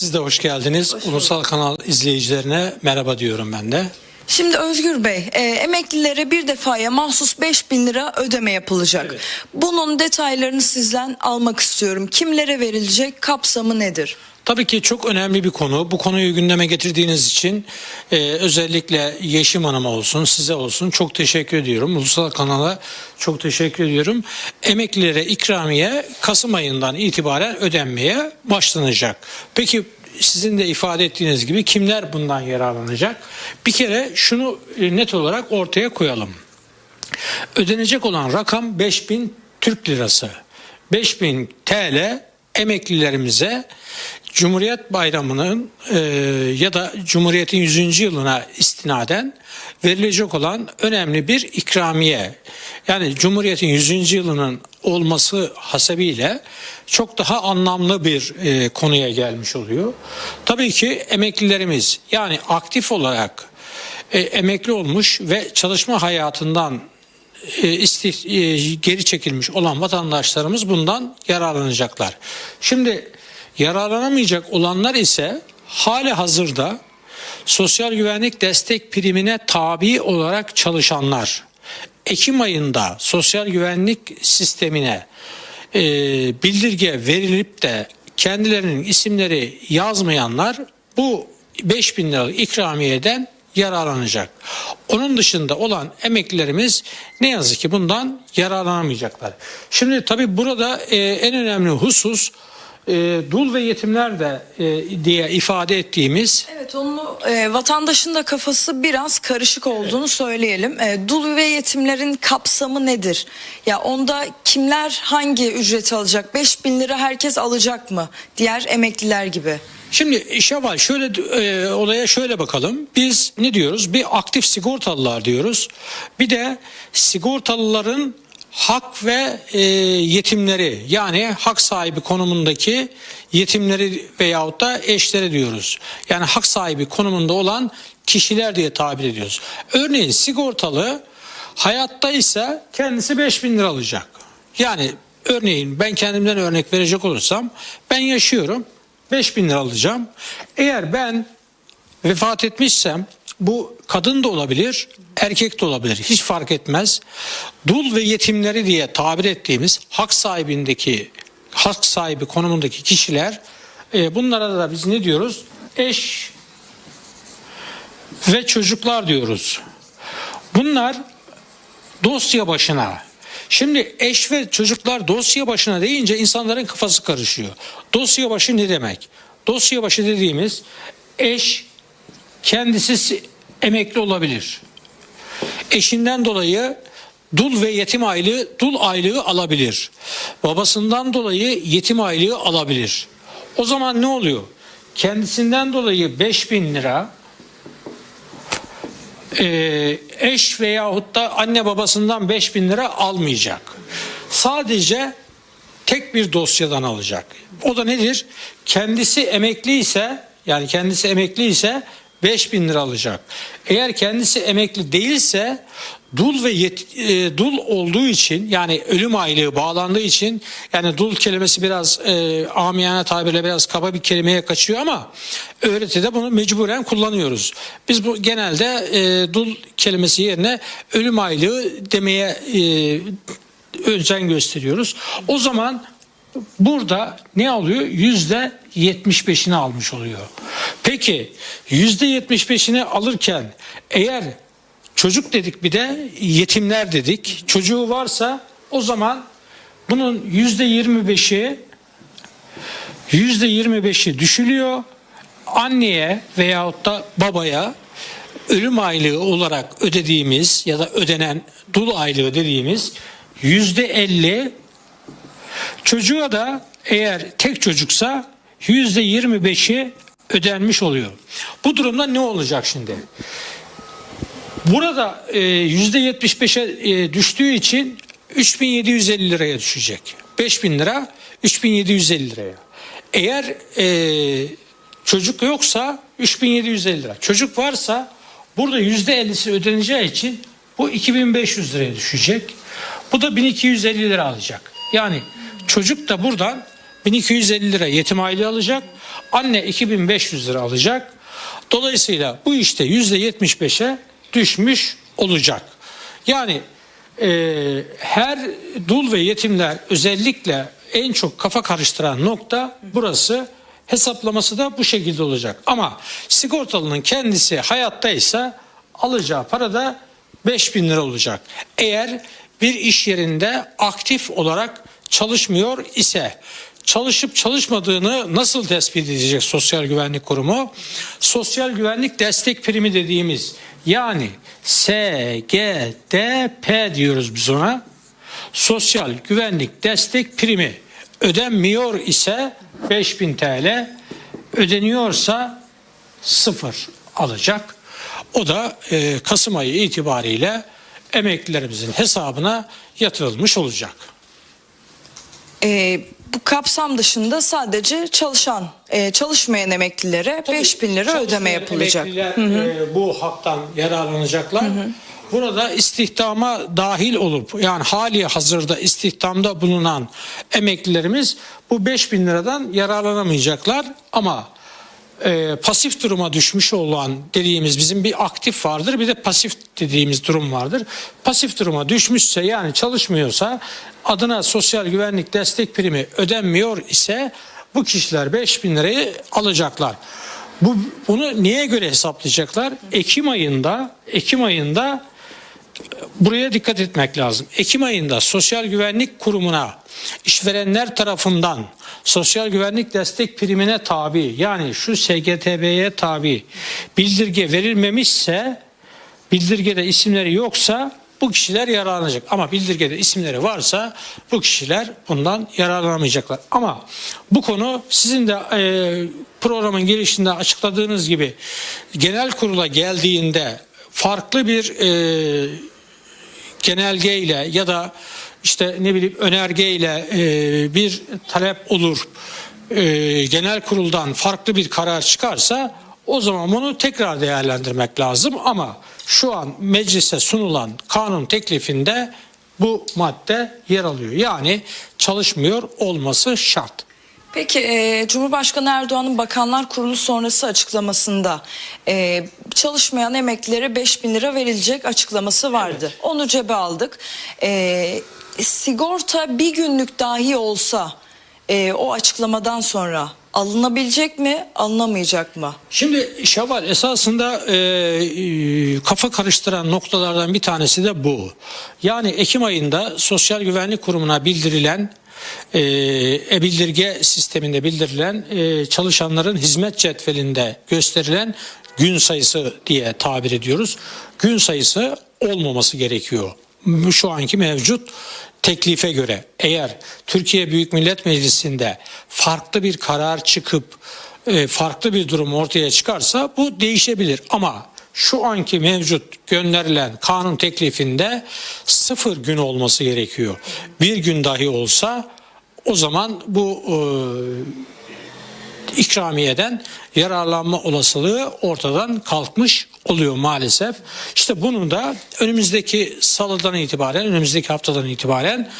Siz de hoş geldiniz. Ulusal Kanal izleyicilerine merhaba diyorum ben de. Şimdi Özgür Bey, e, emeklilere bir defaya mahsus 5 bin lira ödeme yapılacak. Evet. Bunun detaylarını sizden almak istiyorum. Kimlere verilecek, kapsamı nedir? Tabii ki çok önemli bir konu. Bu konuyu gündeme getirdiğiniz için e, özellikle Yeşim Hanım'a olsun, size olsun çok teşekkür ediyorum. Ulusal Kanal'a çok teşekkür ediyorum. Emeklilere ikramiye Kasım ayından itibaren ödenmeye başlanacak. Peki sizin de ifade ettiğiniz gibi kimler bundan yararlanacak? Bir kere şunu e, net olarak ortaya koyalım. Ödenecek olan rakam 5000 Türk lirası. 5000 TL emeklilerimize Cumhuriyet Bayramı'nın e, ya da Cumhuriyet'in 100. yılına istinaden verilecek olan önemli bir ikramiye. Yani Cumhuriyet'in 100. yılının olması hasebiyle çok daha anlamlı bir e, konuya gelmiş oluyor. Tabii ki emeklilerimiz yani aktif olarak e, emekli olmuş ve çalışma hayatından e, isti- e, geri çekilmiş olan vatandaşlarımız bundan yararlanacaklar. Şimdi yararlanamayacak olanlar ise hali hazırda sosyal güvenlik destek primine tabi olarak çalışanlar Ekim ayında sosyal güvenlik sistemine e, bildirge verilip de kendilerinin isimleri yazmayanlar bu 5000 liralık ikramiyeden yararlanacak. Onun dışında olan emeklilerimiz ne yazık ki bundan yararlanamayacaklar. Şimdi tabii burada e, en önemli husus e, dul ve yetimler de e, diye ifade ettiğimiz Evet, onu e, vatandaşın da kafası biraz karışık olduğunu söyleyelim. E, dul ve yetimlerin kapsamı nedir? Ya onda kimler hangi ücreti alacak? 5 bin lira herkes alacak mı? Diğer emekliler gibi. Şimdi Şevval şöyle e, olaya şöyle bakalım. Biz ne diyoruz? Bir aktif sigortalılar diyoruz. Bir de sigortalıların hak ve e, yetimleri yani hak sahibi konumundaki yetimleri veyahut da eşleri diyoruz. Yani hak sahibi konumunda olan kişiler diye tabir ediyoruz. Örneğin sigortalı hayatta ise kendisi 5000 lira alacak. Yani örneğin ben kendimden örnek verecek olursam ben yaşıyorum 5000 lira alacağım. Eğer ben vefat etmişsem bu kadın da olabilir, erkek de olabilir. Hiç fark etmez. Dul ve yetimleri diye tabir ettiğimiz hak sahibindeki hak sahibi konumundaki kişiler e, bunlara da biz ne diyoruz? Eş ve çocuklar diyoruz. Bunlar dosya başına. Şimdi eş ve çocuklar dosya başına deyince insanların kafası karışıyor. Dosya başı ne demek? Dosya başı dediğimiz eş kendisi si- emekli olabilir. Eşinden dolayı dul ve yetim aylığı, dul aylığı alabilir. Babasından dolayı yetim aylığı alabilir. O zaman ne oluyor? Kendisinden dolayı 5000 lira e, eş veyahut da anne babasından 5000 lira almayacak. Sadece tek bir dosyadan alacak. O da nedir? Kendisi emekli ise yani kendisi emekli ise 5000 lira alacak. Eğer kendisi emekli değilse dul ve yet, e, dul olduğu için yani ölüm aylığı bağlandığı için yani dul kelimesi biraz e, amiyane tabirle biraz kaba bir kelimeye kaçıyor ama öğretide bunu mecburen kullanıyoruz. Biz bu genelde e, dul kelimesi yerine ölüm aylığı demeye e, özen gösteriyoruz. O zaman burada ne alıyor? Yüzde 75'ini almış oluyor. Peki yüzde 75'ini alırken eğer çocuk dedik bir de yetimler dedik. Çocuğu varsa o zaman bunun yüzde 25'i yüzde 25'i düşülüyor. Anneye veyahut da babaya ölüm aylığı olarak ödediğimiz ya da ödenen dul aylığı dediğimiz yüzde 50 çocuğa da eğer tek çocuksa yüzde 25'i ödenmiş oluyor. Bu durumda ne olacak şimdi? Burada e, yüzde 75'e e, düştüğü için 3750 liraya düşecek. 5000 lira 3750 liraya. Eğer e, çocuk yoksa 3750 lira. Çocuk varsa burada yüzde 50'si ödeneceği için bu 2500 liraya düşecek. Bu da 1250 lira alacak. Yani çocuk da buradan 1250 lira yetim aylığı alacak. Anne 2500 lira alacak. Dolayısıyla bu işte %75'e düşmüş olacak. Yani e, her dul ve yetimler özellikle en çok kafa karıştıran nokta burası. Hesaplaması da bu şekilde olacak. Ama sigortalının kendisi hayattaysa alacağı para da 5000 lira olacak. Eğer bir iş yerinde aktif olarak çalışmıyor ise çalışıp çalışmadığını nasıl tespit edecek Sosyal Güvenlik Kurumu? Sosyal Güvenlik Destek Primi dediğimiz yani SGDP diyoruz biz ona. Sosyal Güvenlik Destek Primi ödenmiyor ise 5000 TL ödeniyorsa sıfır alacak. O da e, Kasım ayı itibariyle emeklilerimizin hesabına yatırılmış olacak. E, bu kapsam dışında sadece çalışan, e, çalışmayan emeklilere 5000 lira ödeme yapılacak. emekliler, e, bu haktan yararlanacaklar. Burada istihdama dahil olup yani hali hazırda istihdamda bulunan emeklilerimiz bu 5000 liradan yararlanamayacaklar ama e, pasif duruma düşmüş olan dediğimiz bizim bir aktif vardır bir de pasif dediğimiz durum vardır. Pasif duruma düşmüşse yani çalışmıyorsa adına sosyal güvenlik destek primi ödenmiyor ise bu kişiler 5000 lirayı alacaklar. Bu bunu niye göre hesaplayacaklar? Ekim ayında Ekim ayında buraya dikkat etmek lazım. Ekim ayında Sosyal Güvenlik Kurumu'na işverenler tarafından sosyal güvenlik destek primine tabi yani şu SGTB'ye tabi bildirge verilmemişse bildirgede isimleri yoksa bu kişiler yararlanacak. Ama bildirgede isimleri varsa bu kişiler bundan yararlanamayacaklar. Ama bu konu sizin de e, programın girişinde açıkladığınız gibi genel kurula geldiğinde farklı bir e, genelgeyle ya da işte ne bileyim önergeyle e, bir talep olur e, genel kuruldan farklı bir karar çıkarsa o zaman bunu tekrar değerlendirmek lazım ama şu an meclise sunulan kanun teklifinde bu madde yer alıyor. Yani çalışmıyor olması şart. Peki e, Cumhurbaşkanı Erdoğan'ın Bakanlar Kurulu sonrası açıklamasında e, çalışmayan emeklilere 5000 lira verilecek açıklaması vardı. Onu cebe aldık. E, sigorta bir günlük dahi olsa e, o açıklamadan sonra alınabilecek mi alınamayacak mı? Şimdi Şevval esasında e, e, kafa karıştıran noktalardan bir tanesi de bu. Yani Ekim ayında Sosyal Güvenlik Kurumu'na bildirilen e-bildirge sisteminde bildirilen e, çalışanların hizmet cetvelinde gösterilen gün sayısı diye tabir ediyoruz. Gün sayısı olmaması gerekiyor. Şu anki mevcut teklife göre eğer Türkiye Büyük Millet Meclisi'nde farklı bir karar çıkıp e, farklı bir durum ortaya çıkarsa bu değişebilir ama şu anki mevcut gönderilen kanun teklifinde sıfır gün olması gerekiyor. Bir gün dahi olsa o zaman bu e, ikramiyeden yararlanma olasılığı ortadan kalkmış oluyor maalesef. İşte bunu da önümüzdeki salıdan itibaren, önümüzdeki haftadan itibaren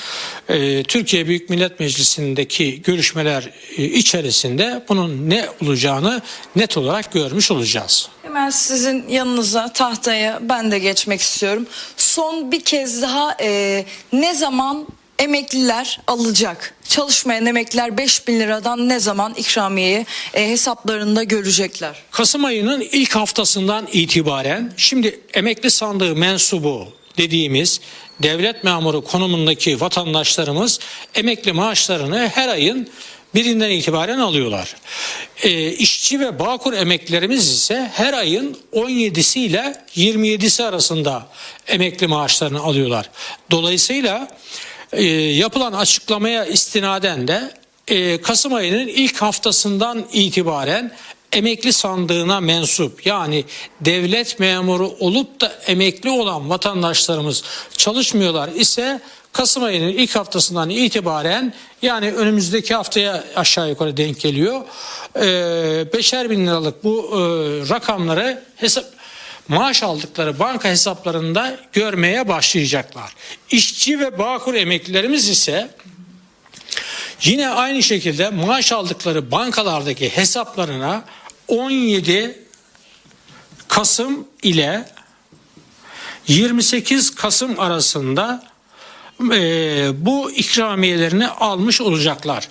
e, Türkiye Büyük Millet Meclisi'ndeki görüşmeler e, içerisinde bunun ne olacağını net olarak görmüş olacağız. Hemen sizin yanınıza tahtaya ben de geçmek istiyorum. Son bir kez daha e, ne zaman emekliler alacak? Çalışmayan emekliler 5000 liradan ne zaman ikramiyeyi e, hesaplarında görecekler? Kasım ayının ilk haftasından itibaren şimdi emekli sandığı mensubu dediğimiz devlet memuru konumundaki vatandaşlarımız emekli maaşlarını her ayın birinden itibaren alıyorlar. E, işçi ve bağkur emeklilerimiz ise her ayın 17'si ile 27'si arasında emekli maaşlarını alıyorlar. Dolayısıyla e, yapılan açıklamaya istinaden de e, Kasım ayının ilk haftasından itibaren emekli sandığına mensup yani devlet memuru olup da emekli olan vatandaşlarımız çalışmıyorlar ise Kasım ayının ilk haftasından itibaren yani önümüzdeki haftaya aşağı yukarı denk geliyor. Ee, beşer bin liralık bu e, rakamları hesap maaş aldıkları banka hesaplarında görmeye başlayacaklar. İşçi ve bağkur emeklilerimiz ise Yine aynı şekilde maaş aldıkları bankalardaki hesaplarına 17 Kasım ile 28 Kasım arasında e, bu ikramiyelerini almış olacaklar.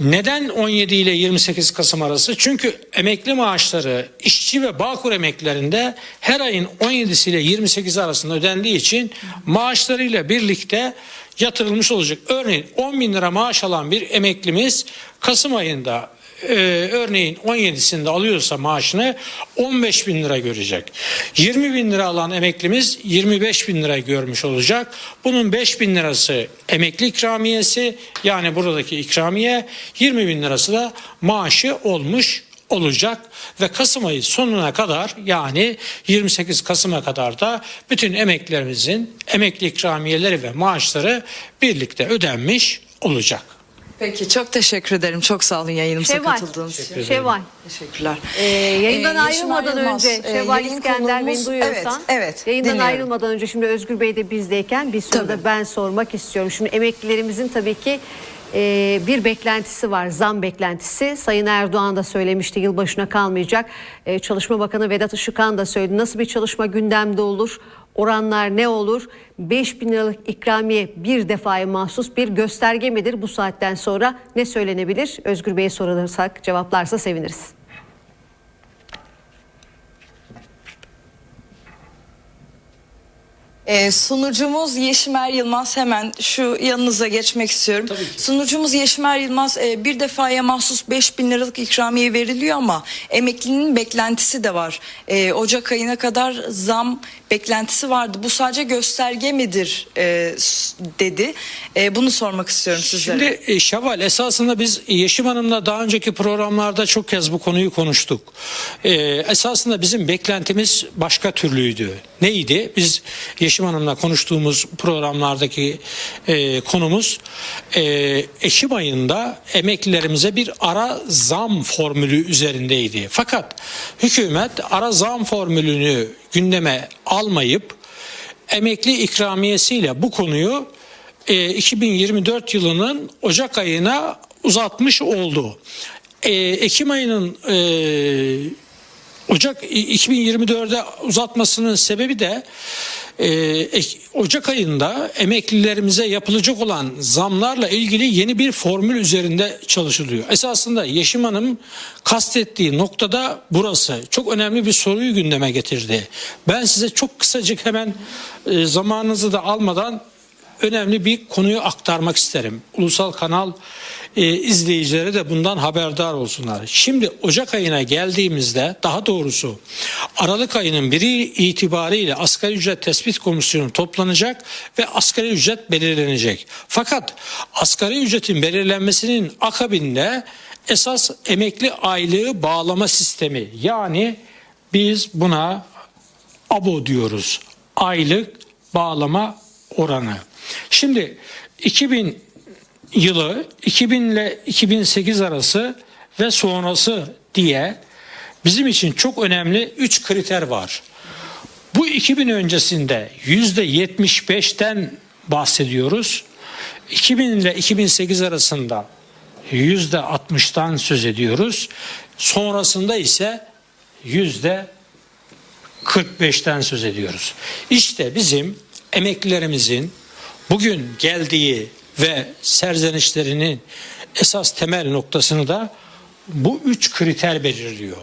Neden 17 ile 28 Kasım arası? Çünkü emekli maaşları işçi ve bağkur emeklilerinde her ayın 17'si ile 28 arasında ödendiği için maaşlarıyla birlikte yatırılmış olacak. Örneğin 10 bin lira maaş alan bir emeklimiz Kasım ayında e, örneğin 17'sinde alıyorsa maaşını 15 bin lira görecek. 20 bin lira alan emeklimiz 25 bin lira görmüş olacak. Bunun 5 bin lirası emekli ikramiyesi yani buradaki ikramiye 20 bin lirası da maaşı olmuş olacak ve Kasım ayı sonuna kadar yani 28 Kasım'a kadar da bütün emeklilerimizin emekli ikramiyeleri ve maaşları birlikte ödenmiş olacak. Peki çok teşekkür ederim. Çok sağ olun yayınımıza Şevval. katıldığınız için. Şevval. Teşekkürler. Ee, yayından Ee, Yeşim ayrılmadan Ayrılmaz, önce e, Şevval yayın İskender beni konuğumuz- duyuyorsan Evet, evet yayından dinliyorum. ayrılmadan önce şimdi Özgür Bey de bizdeyken bir soru da Tabii. ben sormak istiyorum. Şimdi emeklilerimizin tabii ki e, bir beklentisi var zam beklentisi. Sayın Erdoğan da söylemişti yılbaşına kalmayacak. E, Çalışma Bakanı Vedat Işıkhan da söyledi. Nasıl bir çalışma gündemde olur? Oranlar ne olur? 5 bin liralık ikramiye bir defaya mahsus bir gösterge midir? Bu saatten sonra ne söylenebilir? Özgür Bey'e sorarsak cevaplarsa seviniriz. Ee, sunucumuz Yeşimer Yılmaz hemen şu yanınıza geçmek istiyorum. Tabii ki. Sunucumuz Yeşimer Yılmaz e, bir defaya mahsus 5 bin liralık ikramiye veriliyor ama emeklinin beklentisi de var. E, Ocak ayına kadar zam beklentisi vardı. Bu sadece gösterge midir e, dedi. E, bunu sormak istiyorum sizlere. Şimdi e, esasında biz Yeşim Hanım'la daha önceki programlarda çok kez bu konuyu konuştuk. E, esasında bizim beklentimiz başka türlüydü. Neydi? Biz Yeşim Hanım'la konuştuğumuz programlardaki e, konumuz e, Ekim ayında emeklilerimize bir ara zam formülü üzerindeydi. Fakat hükümet ara zam formülünü gündeme almayıp emekli ikramiyesiyle bu konuyu e, 2024 yılının Ocak ayına uzatmış oldu. E, Ekim ayının e, Ocak 2024'e uzatmasının sebebi de e, Ocak ayında emeklilerimize yapılacak olan zamlarla ilgili yeni bir formül üzerinde çalışılıyor. Esasında Yeşim Hanım kastettiği noktada burası. Çok önemli bir soruyu gündeme getirdi. Ben size çok kısacık hemen e, zamanınızı da almadan önemli bir konuyu aktarmak isterim. Ulusal kanal e, izleyicileri de bundan haberdar olsunlar. Şimdi Ocak ayına geldiğimizde daha doğrusu Aralık ayının biri itibariyle asgari ücret tespit komisyonu toplanacak ve asgari ücret belirlenecek. Fakat asgari ücretin belirlenmesinin akabinde esas emekli aylığı bağlama sistemi yani biz buna abo diyoruz. Aylık bağlama oranı. Şimdi 2000 yılı 2000 ile 2008 arası ve sonrası diye bizim için çok önemli 3 kriter var. Bu 2000 öncesinde %75'ten bahsediyoruz. 2000 ile 2008 arasında %60'tan söz ediyoruz. Sonrasında ise yüzde 45'ten söz ediyoruz. İşte bizim emeklilerimizin bugün geldiği ve serzenişlerinin esas temel noktasını da bu üç kriter belirliyor.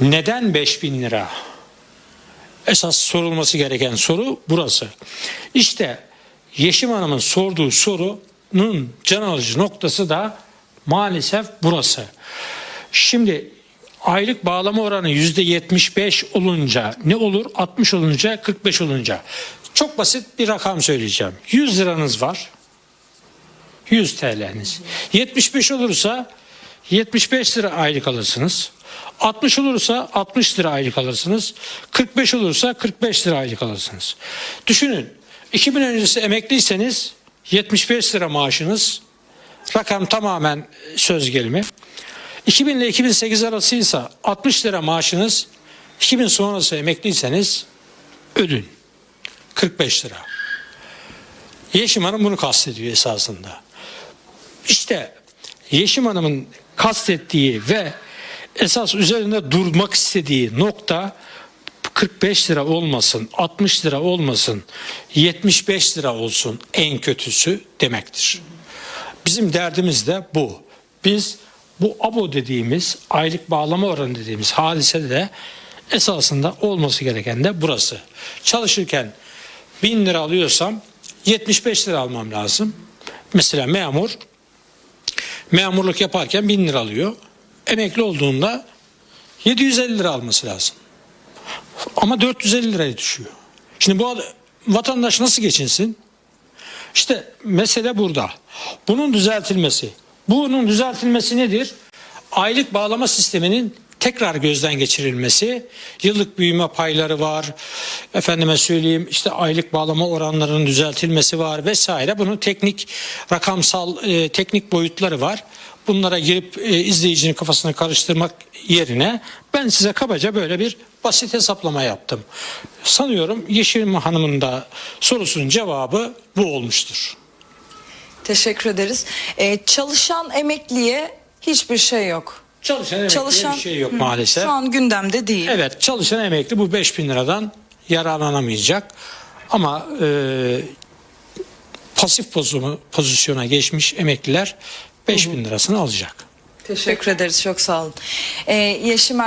Neden 5000 lira? Esas sorulması gereken soru burası. İşte Yeşim Hanım'ın sorduğu sorunun can alıcı noktası da maalesef burası. Şimdi aylık bağlama oranı yüzde 75 olunca ne olur? 60 olunca 45 olunca. Çok basit bir rakam söyleyeceğim. 100 liranız var. 100 TL'niz. 75 olursa 75 lira aylık alırsınız. 60 olursa 60 lira aylık alırsınız. 45 olursa 45 lira aylık alırsınız. Düşünün 2000 öncesi emekliyseniz 75 lira maaşınız. Rakam tamamen söz gelimi. 2000 ile 2008 arasıysa 60 lira maaşınız. 2000 sonrası emekliyseniz ödün 45 lira. Yeşim Hanım bunu kastediyor esasında. İşte Yeşim Hanım'ın kastettiği ve esas üzerinde durmak istediği nokta 45 lira olmasın, 60 lira olmasın, 75 lira olsun en kötüsü demektir. Bizim derdimiz de bu. Biz bu abo dediğimiz aylık bağlama oranı dediğimiz hadisede de esasında olması gereken de burası. Çalışırken 1000 lira alıyorsam 75 lira almam lazım. Mesela memur memurluk yaparken 1000 lira alıyor. Emekli olduğunda 750 lira alması lazım. Ama 450 liraya düşüyor. Şimdi bu vatandaş nasıl geçinsin? İşte mesele burada. Bunun düzeltilmesi. Bunun düzeltilmesi nedir? Aylık bağlama sisteminin tekrar gözden geçirilmesi. Yıllık büyüme payları var. Efendime söyleyeyim işte aylık bağlama oranlarının düzeltilmesi var vesaire. Bunun teknik rakamsal e, teknik boyutları var. Bunlara girip e, izleyicinin kafasını karıştırmak yerine ben size kabaca böyle bir basit hesaplama yaptım. Sanıyorum Yeşim Hanım'ın da sorusunun cevabı bu olmuştur. Teşekkür ederiz. Ee, çalışan emekliye hiçbir şey yok. Çalışan emekliye Çalışan bir şey yok Hı, maalesef. Şu an gündemde değil. Evet çalışan emekli bu 5000 liradan yararlanamayacak. Ama e, pasif pozisyona, pozisyona geçmiş emekliler 5000 lirasını alacak. Teşekkür ederiz. Çok sağ olun. Ee, Yeşim Er-